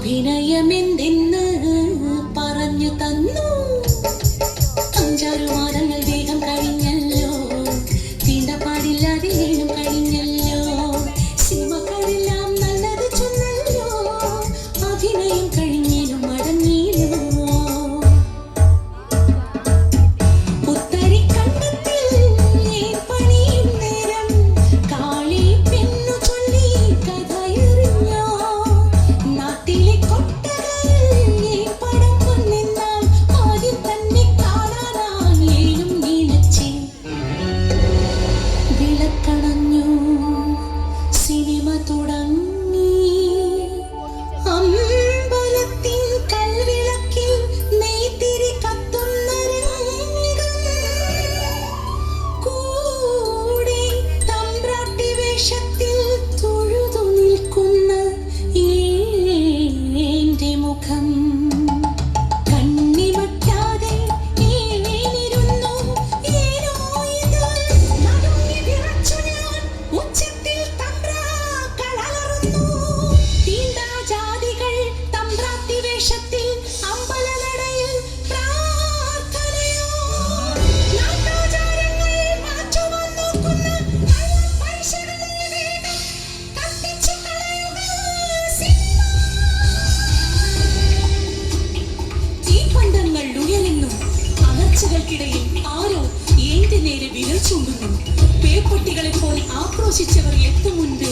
അഭിനയമെന്തെന്ന് പറഞ്ഞു തന്നു. വേഷത്തിൽ അമ്പലനടയിൽ ിടയിൽ ആരോ എന്റെ നേരെ വിരൽ ചൂണ്ടുന്നു. പേപ്പൊട്ടികളെ ആക്രോശിച്ചവർ എത്തുമുണ്ട്.